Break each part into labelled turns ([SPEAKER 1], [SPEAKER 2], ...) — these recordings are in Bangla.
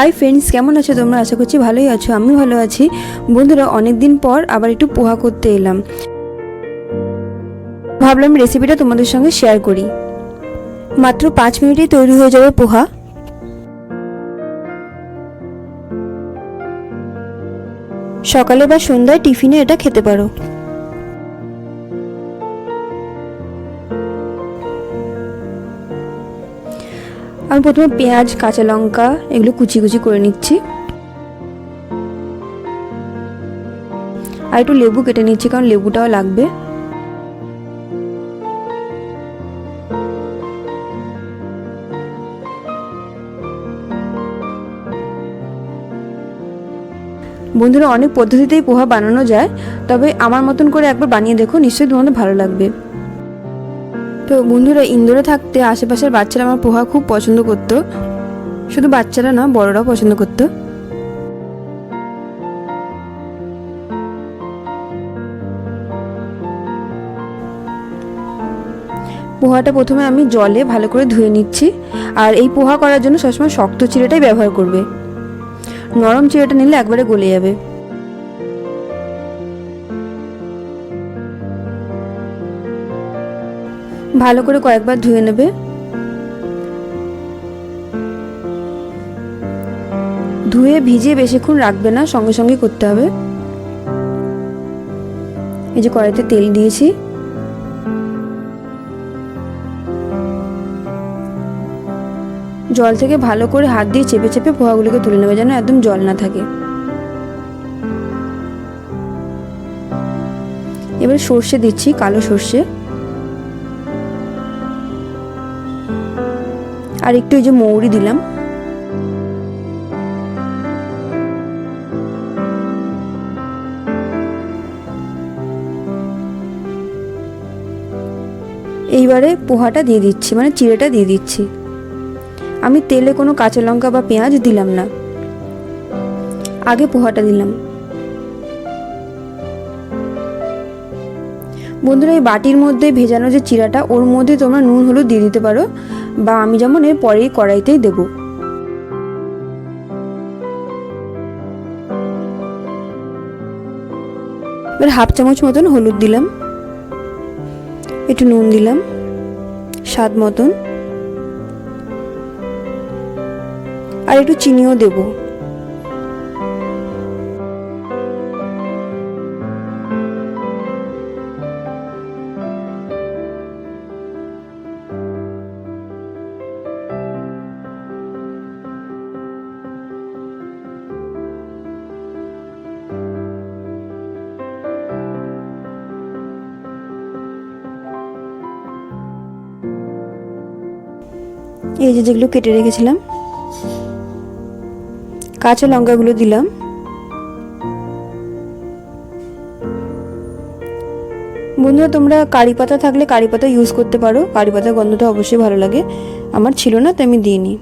[SPEAKER 1] হাই ফ্রেন্ডস কেমন আছো তোমরা? আশা করছি ভালোই আছো। আমি ভালো আছি। বন্ধুরা অনেক দিন পর আবার একটু পোহা করতে এলাম। ভাবলাম রেসিপিটা তোমাদের সঙ্গে শেয়ার করি। মাত্র পাঁচ মিনিটেই তৈরি হয়ে যাবে পোহা। সকালে বা সন্ধ্যায় টিফিনে এটা খেতে পারো। আমি প্রথমে পেঁয়াজ, কাঁচা লঙ্কা এগুলো কুচি কুচি করে নিচ্ছি। আর একটু লেবু কেটে নিচ্ছি, কারণ লেবুটাও লাগবে। বন্ধুরা, অনেক পদ্ধতিতেই পোহা বানানো যায়, তবে আমার মতন করে একবার বানিয়ে দেখো, নিশ্চয়ই তোমাদের ভালো লাগবে। তো বন্ধুরা, ইন্দোরে থাকতে আশেপাশের বাচ্চারা আমার পোহা খুব পছন্দ করতো। শুধু বাচ্চারা না, বড়রাও পছন্দ করতো। পোহাটা প্রথমে আমি জলে ভালো করে ধুয়ে নিচ্ছি, আর এই পোহা করার জন্য সবসময় শক্ত চিড়েটাই ব্যবহার করবে। নরম চিড়েটা নিলে একবারে গলে যাবে। ভালো করে কয়েকবার ধুয়ে নেবে। ধুয়ে ভিজিয়ে বেশিক্ষণ রাখবে না, সঙ্গে সঙ্গে করতে হবে। এই যে কড়াইতে তেল দিয়েছি। জল থেকে ভালো করে হাত দিয়ে চেপে চেপে পোহাগুলোকে তুলে নেবে যেন একদম জল না থাকে। এবার সর্ষে দিচ্ছি, কালো সর্ষে। আর একটু এই যে মৌরি দিলাম। এইবারে পোহাটা দিয়ে দিচ্ছি মানে চিড়েটা দিয়ে দিচ্ছি। আমি তেলে কোনো কাঁচা লঙ্কা বা পেঁয়াজ দিলাম না। আগে পোহাটা দিলাম। বন্ধুরা, এই বাটির মধ্যে ভেজানো যে চিরাটা, ওর মধ্যে তোমরা নুন, হলুদ দিয়ে দিতে পারো বা আমি যেমন এর পরেই কড়াইতেই দেব। এবার হাফ চামচ মতন হলুদ দিলাম, একটু নুন দিলাম, স্বাদ মতন, আর একটু চিনিও দেবো। এই যে যেগুলো কেটে রেখেছিলাম, কাঁচা লঙ্কাগুলো দিলাম। বন্ধুরা, তোমরা কারি পাতা থাকলে কারি পাতা ইউজ করতে পারো। কারি পাতার গন্ধটা অবশ্যই ভালো লাগে। আমার ছিল না তো আমি দিইনি।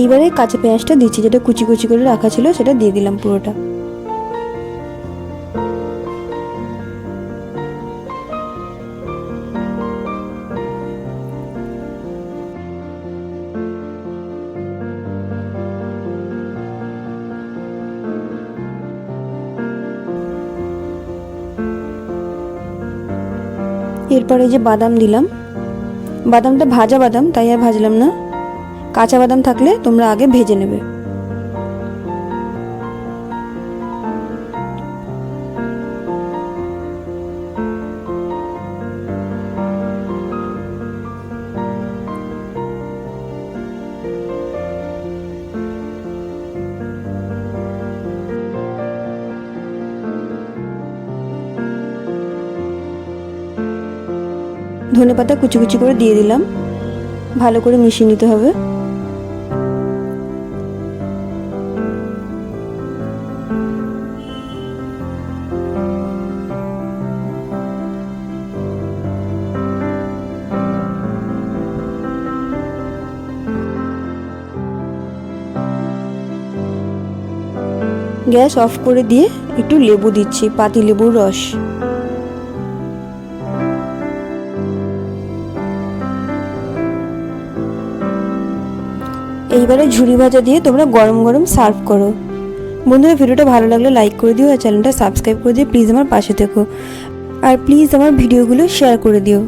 [SPEAKER 1] এইবারে কাঁচা পেঁয়াজটা দিচ্ছি, যেটা কুচি কুচি করে রাখা ছিল, সেটা দিয়ে দিলাম পুরোটা। এরপরে যে বাদাম দিলাম, বাদামটা ভাজা বাদাম, তাই আর ভাজলাম না। কাঁচা বাদাম থাকলে তোমরা আগে ভেজে নেবে। ধনে পাতা কুচি কুচি করে দিয়ে দিলাম। ভালো করে মিশিয়ে নিতে হবে। গ্যাস অফ করে দিয়ে একটু লেবু দিচ্ছি, পাতি লেবুর রস। এইবারে ঝুরি ভাজা দিয়ে তোমরা গরম গরম সার্ভ করো। বন্ধুরা, ভিডিওটা ভালো লাগলে লাইক করে দিও আর চ্যানেলটা সাবস্ক্রাইব করে দিও প্লিজ আমার পাশে থেকো। আর প্লিজ আমার ভিডিওগুলো শেয়ার করে দিও।